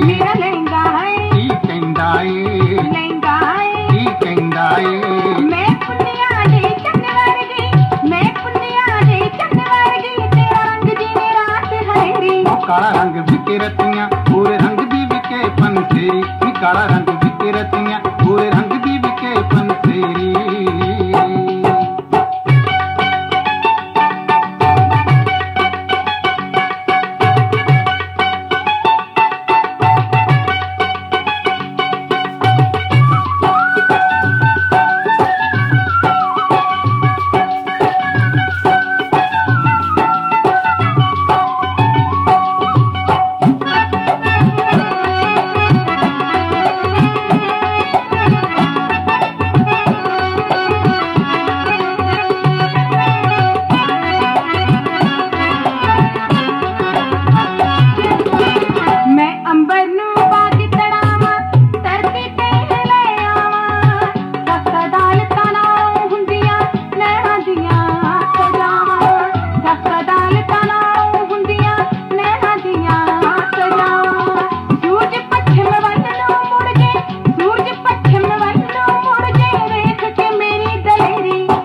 ਮੇਰਾ ਲਹਿੰਗਾ ਹੈ ਕੀ ਕਹਿੰਦਾ ਏ ਲਹਿੰਗਾ ਹੈ ਕੀ ਕਹਿੰਦਾ ਏ ਮੈਂ ਪੁੰਨਿਆ ਦੇ ਚੰਨ ਵਰਗੀ ਮੈਂ ਪੁੰਨਿਆ ਦੇ ਚੰਨ ਵਰਗੀ ਤੇਰਾ ਰੰਗ ਜਿਵੇਂ ਰਾਤ ਹਨੇਰੀ ਉਹ ਕਾਲਾ ਰੰਗ ਵਿਕੇ ਰਤੀਆਂ ਪੂਰੇ ਰੰਗ ਦੀ ਵਿਕੇ ਪੰਸੇਰੀ ਵੀ ਕਾਲਾ ਰੰਗ ਵਿਕੇ ਰਤੀਆਂ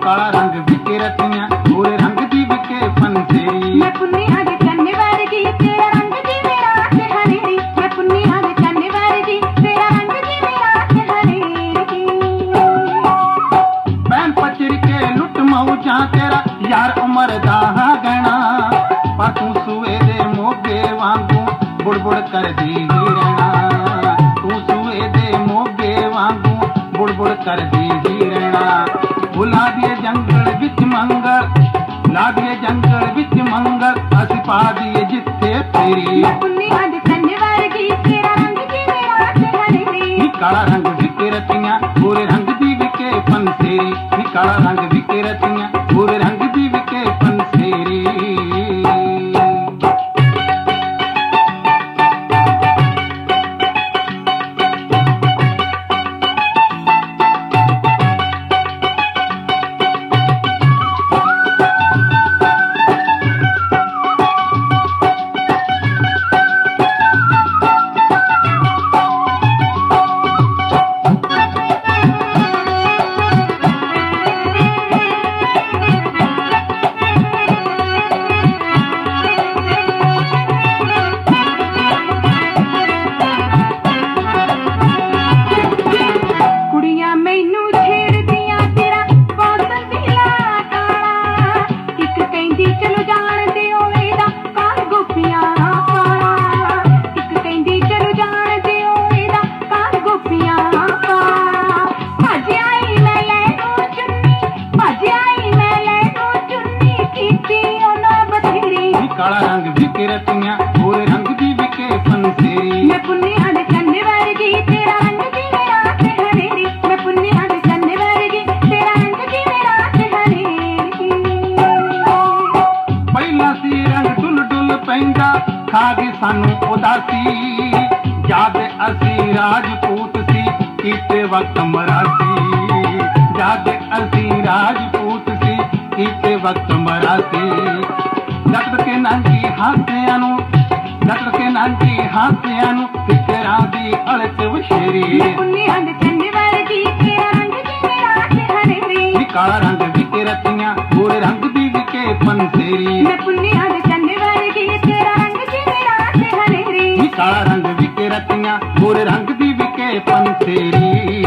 ਕਾਲਾ ਰੰਗ ਵਿਕੇ ਰਤੀਆਂ ਪੂਰੇ ਰੰਗ ਦੀ ਵਿਕੇ ਪੰਸੇਰੀ ਮੈਂ ਪੁੰਨੀਆਂ ਦੇ ਚੰਨ ਵਰਗੀ ਤੇਰਾ ਰੰਗ ਜਿਵੇਂ ਰਾਤ ਹਨੇਰੀ। ਮੈਂ ਪੁੰਨੀਆਂ ਦੇ ਚੰਨ ਵਰਗੀ ਤੇਰਾ ਰੰਗ ਜਿਵੇਂ ਰਾਤ ਹਨੇਰੀ। ਪੈਨ ਪਚਰ ਕੇ ਲੁੱਟ ਮੌਜਾਂ ਤੇਰਾ ਯਾਰ ਉਮਰ ਦਾ ਹਾਂ ਗਣਾ ਪਰ ਤੂੰ ਸੂਏ ਦੇ ਮੋਗੇ ਵਾਂਗੂ ਬੁੜਬੁੜ ਕਰਦੀ ਹੀ ਰਹਿਣਾ। ਤੂੰ ਸੂਏ ਦੇ ਮੋਗੇ ਵਾਂਗੂ ਬੁੜਬੁੜ ਕਰਦੀ ਹੀ ਵਿੱਚ ਮੰਗਲ ਲਾ ਦੀਏ ਜੰਗਲ ਵਿੱਚ ਮੰਗਲ ਅਸੀਂ ਪਾ ਦੀਏ ਜਿੱਥੇ ਤੇਰੀ। ਪੁੰਨੀਆਂ ਦੇ ਚੰਨ ਵਰਗੀ ਤੇਰਾ ਰੰਗ ਜਿਵੇਂ ਰਾਤ ਹਨੇਰੀ ਨੀ ਕਾਲਾ ਰੰਗ ਵਿਕੇ ਰਤੀਆਂ ਪੂਰੇ ਰੰਗ ਦੀ ਵਿਕੇ ਪੰਸੇਰੀ ਨੀ ਕਾਲਾ ਰੰਗ ਵਿਕੇ ਰਤੀਆਂ ਖਾ ਗਈ ਸਾਨੂੰ ਉਦਾਸੀ। ਜਦ ਅਸੀਂ ਰਾਜਪੂਤ ਸੀ ਕੀਤੇ ਵਕਤ ਮਰਾਸੀ। ਜਦ ਅਸੀਂ ਰਾਜਪੂਤ ਸੀ ਕੀਤੇ ਵਕਤ ਮਰਾਸੀ। ਲੱਕੜ ਕੇ ਨਾਂਗੀ ਹਾਸਿਆਂ ਨੂੰ ਲੱਕੜ ਕੇ ਨਾਂਗੀ ਹਾਸਿਆਂ ਨੂੰ ਫਿਕਰਾਂ ਦੀ ਅਲਕ ਵਸ਼ੇਰੀ ਮੈਂ ਪੁੰਨੀਆਂ ਦੇ ਚੰਨ ਵਰਗੀ ਤੇਰਾ ਰੰਗ ਜਿਵੇਂ ਰਾਤ ਹਨੇਰੀ ਨੀ ਕਾਲਾ ਰੰਗ ਵਿਕੇ ਰਤੀਆਂ ਪੂਰੇ ਰੰਗ ਦੀ ਵਿਕੇ ਪੰਸੇਰੀ। ਰਾਤ ਹਨੇਰੀ ਰੰਗ ਦੀ ਵਿਕੇ ਪੰਸੇਰੀ